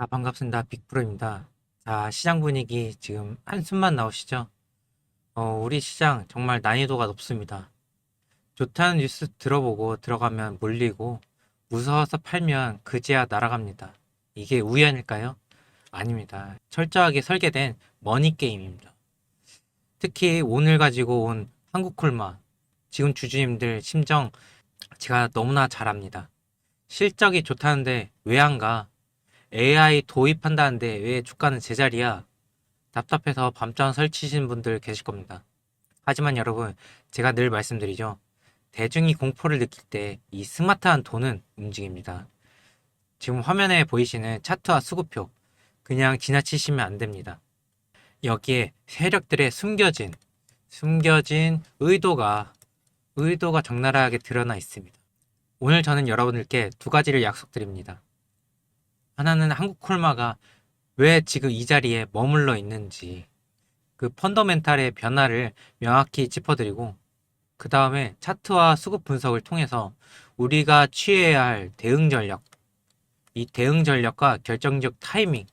아, 반갑습니다. 빅프로입니다. 자, 시장 분위기 지금 한숨만 나오시죠? 어, 우리 시장 정말 난이도가 높습니다. 좋다는 뉴스 들어보고 들어가면 몰리고 무서워서 팔면 그제야 날아갑니다. 이게 우연일까요? 아닙니다. 철저하게 설계된 머니 게임입니다. 특히 오늘 가지고 온 한국콜마 지금 주주님들 심정 제가 너무나 잘 압니다. 실적이 좋다는데 왜 안 가? AI 도입한다는데 왜 주가는 제자리야? 답답해서 밤잠 설치신 분들 계실 겁니다. 하지만 여러분, 제가 늘 말씀드리죠. 대중이 공포를 느낄 때 이 스마트한 돈은 움직입니다. 지금 화면에 보이시는 차트와 수급표, 그냥 지나치시면 안 됩니다. 여기에 세력들의 숨겨진, 숨겨진 의도가, 의도가 적나라하게 드러나 있습니다. 오늘 저는 여러분들께 두 가지를 약속드립니다. 하나는 한국 콜마가 왜 지금 이 자리에 머물러 있는지 그 펀더멘탈의 변화를 명확히 짚어드리고 그 다음에 차트와 수급 분석을 통해서 우리가 취해야 할 대응 전략 이 대응 전략과 결정적 타이밍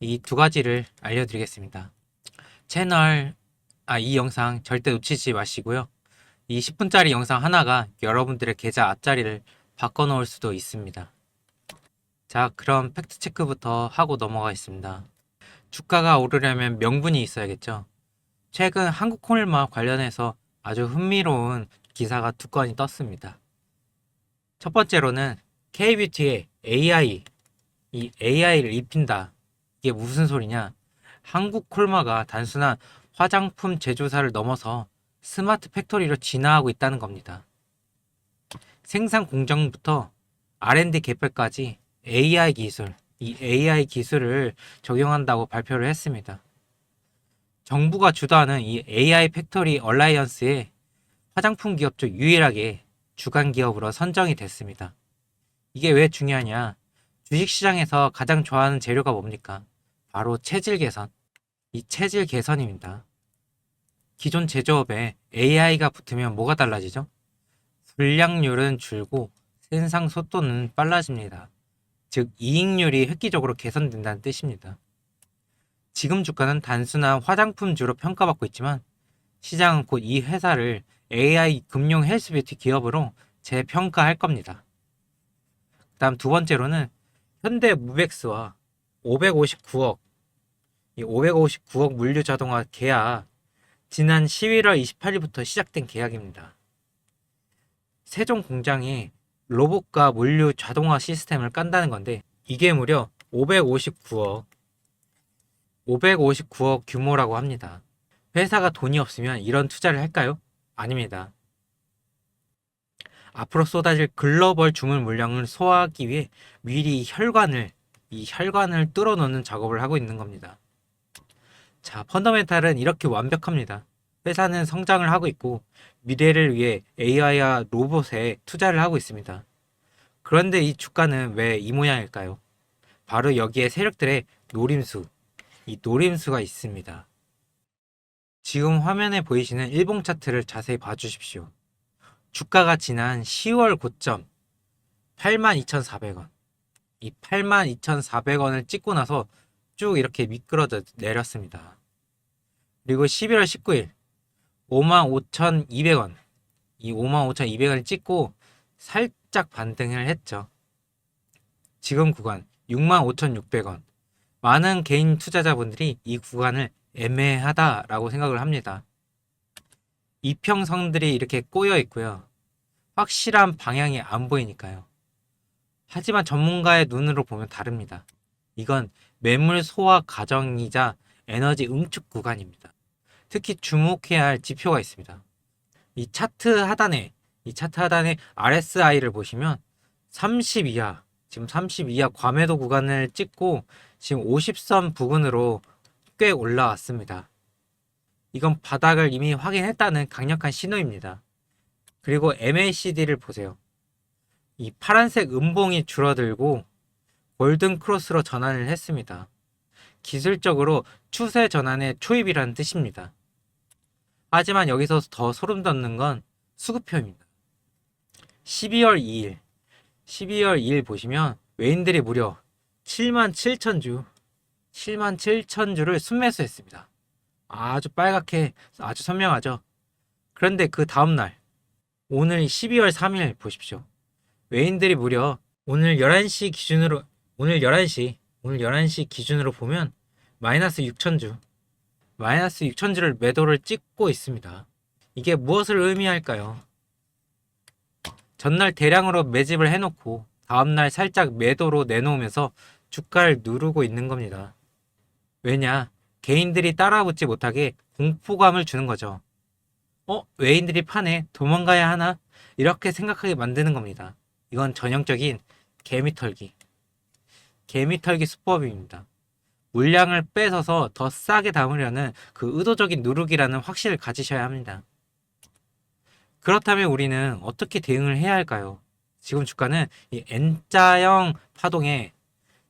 이 두 가지를 알려드리겠습니다. 채널 아 이 영상 절대 놓치지 마시고요. 이 10분짜리 영상 하나가 여러분들의 계좌 앞자리를 바꿔놓을 수도 있습니다. 자, 그럼 팩트 체크부터 하고 넘어가겠습니다. 주가가 오르려면 명분이 있어야겠죠. 최근 한국콜마 관련해서 아주 흥미로운 기사가 두 건이 떴습니다. 첫 번째로는 K뷰티의 AI, 이 AI를 입힌다. 이게 무슨 소리냐? 한국 콜마가 단순한 화장품 제조사를 넘어서 스마트 팩토리로 진화하고 있다는 겁니다. 생산 공정부터 R&D 개발까지 AI 기술, 이 AI 기술을 적용한다고 발표를 했습니다. 정부가 주도하는 이 AI 팩토리 얼라이언스에 화장품 기업 중 유일하게 주간 기업으로 선정이 됐습니다. 이게 왜 중요하냐? 주식시장에서 가장 좋아하는 재료가 뭡니까? 바로 체질 개선. 이 체질 개선입니다. 기존 제조업에 AI가 붙으면 뭐가 달라지죠? 불량률은 줄고 생산 속도는 빨라집니다. 즉 이익률이 획기적으로 개선된다는 뜻입니다. 지금 주가는 단순한 화장품주로 평가받고 있지만 시장은 곧 이 회사를 AI 금융 헬스뷰티 기업으로 재평가할 겁니다. 다음 두 번째로는 현대 무벡스와 559억 이 559억 물류 자동화 계약 지난 11월 28일부터 시작된 계약입니다. 세종 공장에 로봇과 물류 자동화 시스템을 깐다는 건데 이게 무려 559억 559억 규모라고 합니다. 회사가 돈이 없으면 이런 투자를 할까요? 아닙니다. 앞으로 쏟아질 글로벌 주문 물량을 소화하기 위해 미리 혈관을 이 혈관을 뚫어놓는 작업을 하고 있는 겁니다. 자, 펀더멘탈은 이렇게 완벽합니다. 회사는 성장을 하고 있고 미래를 위해 AI와 로봇에 투자를 하고 있습니다. 그런데 이 주가는 왜 이 모양일까요? 바로 여기에 세력들의 노림수, 이 노림수가 있습니다. 지금 화면에 보이시는 일봉 차트를 자세히 봐주십시오. 주가가 지난 10월 고점 82,400원. 이 82,400원을 찍고 나서 쭉 이렇게 미끄러져 내렸습니다. 그리고 11월 19일 55,200원. 이 55,200원을 찍고 살짝 반등을 했죠. 지금 구간 65,600원. 많은 개인 투자자분들이 이 구간을 애매하다라고 생각을 합니다. 이평선들이 이렇게 꼬여 있고요. 확실한 방향이 안 보이니까요. 하지만 전문가의 눈으로 보면 다릅니다. 이건 매물 소화 과정이자 에너지 응축 구간입니다. 특히 주목해야 할 지표가 있습니다. 이 차트 하단에 이 차트 하단에 RSI를 보시면 30 이하 지금 30 이하 과매도 구간을 찍고 지금 50선 부근으로 꽤 올라왔습니다. 이건 바닥을 이미 확인했다는 강력한 신호입니다. 그리고 MACD를 보세요. 이 파란색 음봉이 줄어들고 골든 크로스로 전환을 했습니다. 기술적으로 추세 전환의 초입이라는 뜻입니다. 하지만 여기서 더 소름 돋는 건 수급표입니다. 12월 2일, 12월 2일 보시면 외인들이 무려 7만 7천 주, 7만 7천 주를 순매수했습니다. 아주 빨갛게 아주 선명하죠. 그런데 그 다음날, 오늘 12월 3일 보십시오. 외인들이 무려 오늘 11시 기준으로, 오늘 11시, 오늘 11시 기준으로 보면 마이너스 6천 주, 마이너스 6천 주를 매도를 찍고 있습니다. 이게 무엇을 의미할까요? 전날 대량으로 매집을 해놓고 다음날 살짝 매도로 내놓으면서 주가를 누르고 있는 겁니다. 왜냐? 개인들이 따라붙지 못하게 공포감을 주는 거죠. 어? 외인들이 파네? 도망가야 하나? 이렇게 생각하게 만드는 겁니다. 이건 전형적인 개미털기. 개미털기 수법입니다. 물량을 뺏어서 더 싸게 담으려는 그 의도적인 누르기라는 확신을 가지셔야 합니다. 그렇다면 우리는 어떻게 대응을 해야 할까요? 지금 주가는 이 N자형 파동의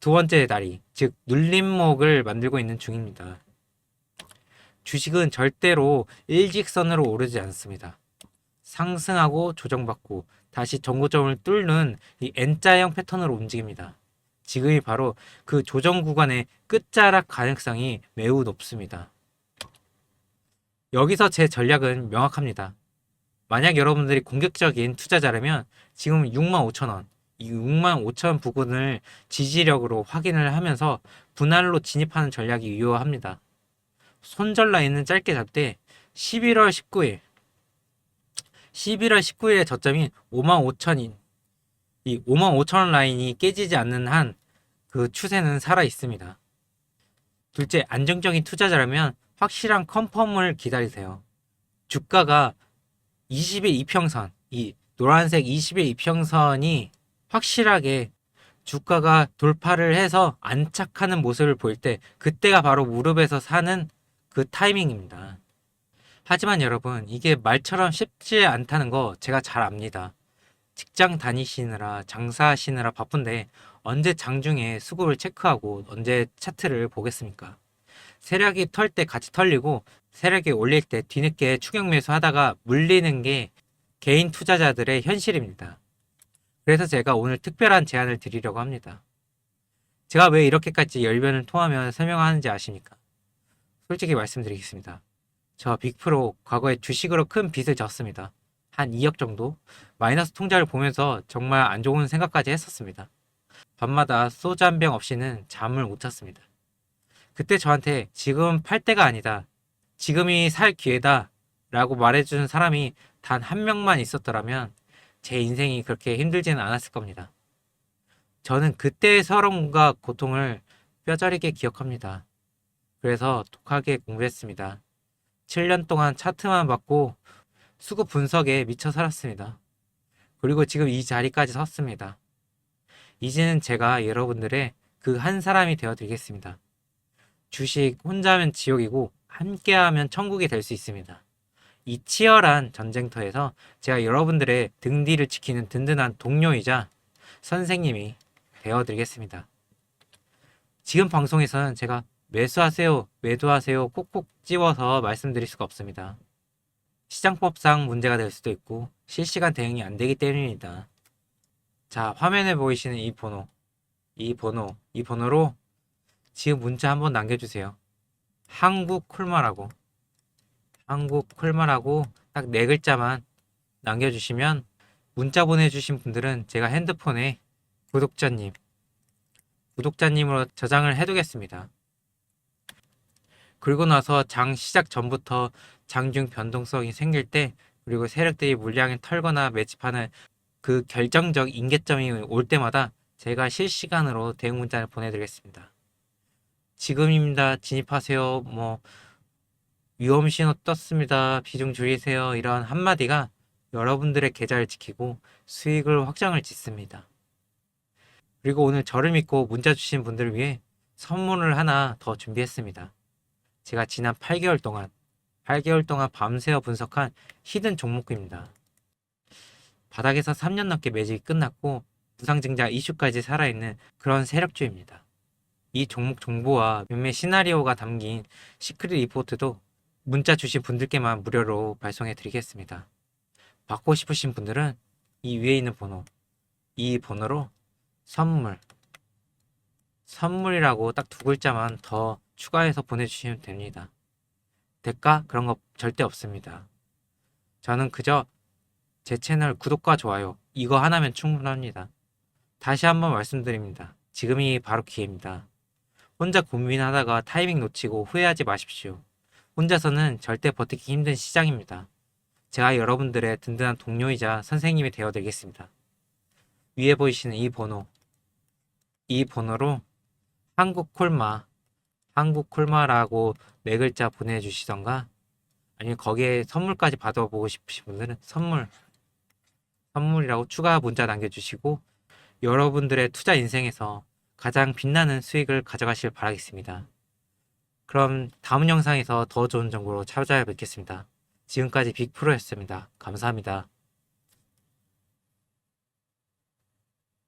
두 번째 다리, 즉 눌림목을 만들고 있는 중입니다. 주식은 절대로 일직선으로 오르지 않습니다. 상승하고 조정받고 다시 정고점을 뚫는 이 N자형 패턴으로 움직입니다. 지금이 바로 그 조정 구간의 끝자락 가능성이 매우 높습니다. 여기서 제 전략은 명확합니다. 만약 여러분들이 공격적인 투자자라면 지금 6만 5천 원, 이 6만 5천 부근을 지지력으로 확인을 하면서 분할로 진입하는 전략이 유효합니다. 손절 라인은 짧게 잡되 11월 19일, 11월 19일의 저점인 5만 5천인 이 5만 5천 원 라인이 깨지지 않는 한 그 추세는 살아 있습니다. 둘째, 안정적인 투자자라면 확실한 컨펌을 기다리세요. 주가가 20일 이평선, 이 노란색 20일 이평선이 확실하게 주가가 돌파를 해서 안착하는 모습을 보일 때 그때가 바로 무릎에서 사는 그 타이밍입니다. 하지만 여러분, 이게 말처럼 쉽지 않다는 거 제가 잘 압니다. 직장 다니시느라 장사하시느라 바쁜데 언제 장중에 수급을 체크하고 언제 차트를 보겠습니까? 세력이 털 때 같이 털리고 세력이 올릴 때 뒤늦게 추격 매수하다가 물리는 게 개인 투자자들의 현실입니다. 그래서 제가 오늘 특별한 제안을 드리려고 합니다. 제가 왜 이렇게까지 열변을 통하며 설명하는지 아십니까? 솔직히 말씀드리겠습니다. 저 빅프로 과거에 주식으로 큰 빚을 졌습니다. 한 2억 정도? 마이너스 통장을 보면서 정말 안 좋은 생각까지 했었습니다. 밤마다 소주 한 병 없이는 잠을 못 잤습니다. 그때 저한테 지금 팔 때가 아니다. 지금이 살 기회다. 라고 말해주는 사람이 단 한 명만 있었더라면 제 인생이 그렇게 힘들지는 않았을 겁니다. 저는 그때의 서러움과 고통을 뼈저리게 기억합니다. 그래서 독하게 공부했습니다. 7년 동안 차트만 받고 수급 분석에 미쳐 살았습니다. 그리고 지금 이 자리까지 섰습니다. 이제는 제가 여러분들의 그 한 사람이 되어 드리겠습니다. 주식 혼자면 지옥이고 함께 하면 천국이 될 수 있습니다. 이 치열한 전쟁터에서 제가 여러분들의 등 뒤를 지키는 든든한 동료이자 선생님이 되어 드리겠습니다. 지금 방송에서는 제가 매수하세요, 매도하세요 콕콕 찝어서 말씀드릴 수가 없습니다. 시장법상 문제가 될 수도 있고 실시간 대응이 안 되기 때문입니다. 자, 화면에 보이시는 이 번호, 이 번호, 이 번호로 지금 문자 한번 남겨주세요. 한국 콜마라고, 한국 콜마라고 딱 네 글자만 남겨주시면 문자 보내주신 분들은 제가 핸드폰에 구독자님, 구독자님으로 저장을 해두겠습니다. 그리고 나서 장 시작 전부터 장중 변동성이 생길 때 그리고 세력들이 물량을 털거나 매집하는 그 결정적 인계점이 올 때마다 제가 실시간으로 대응 문자를 보내드리겠습니다. 지금입니다. 진입하세요. 뭐 위험 신호 떴습니다. 비중 줄이세요. 이런 한마디가 여러분들의 계좌를 지키고 수익을 확장을 짓습니다. 그리고 오늘 저를 믿고 문자 주신 분들을 위해 선물을 하나 더 준비했습니다. 제가 지난 8개월 동안 8개월 동안 밤새워 분석한 히든 종목입니다. 바닥에서 3년 넘게 매직이 끝났고 부상증자 이슈까지 살아있는 그런 세력주입니다. 이 종목 정보와 몇몇 시나리오가 담긴 시크릿 리포트도 문자 주신 분들께만 무료로 발송해 드리겠습니다. 받고 싶으신 분들은 이 위에 있는 번호, 이 번호로 선물 선물이라고 딱 두 글자만 더 추가해서 보내주시면 됩니다. 대가 그런 거 절대 없습니다. 저는 그저 제 채널 구독과 좋아요 이거 하나면 충분합니다. 다시 한번 말씀드립니다. 지금이 바로 기회입니다. 혼자 고민하다가 타이밍 놓치고 후회하지 마십시오. 혼자서는 절대 버티기 힘든 시장입니다. 제가 여러분들의 든든한 동료이자 선생님이 되어드리겠습니다. 위에 보이시는 이 번호, 이 번호로 한국 콜마, 한국 콜마라고 네 글자 보내주시던가 아니면 거기에 선물까지 받아보고 싶으신 분들은 선물, 선물이라고 추가 문자 남겨주시고 여러분들의 투자 인생에서 가장 빛나는 수익을 가져가실 바라겠습니다. 그럼 다음 영상에서 더 좋은 정보로 찾아뵙겠습니다. 지금까지 빅프로였습니다. 감사합니다.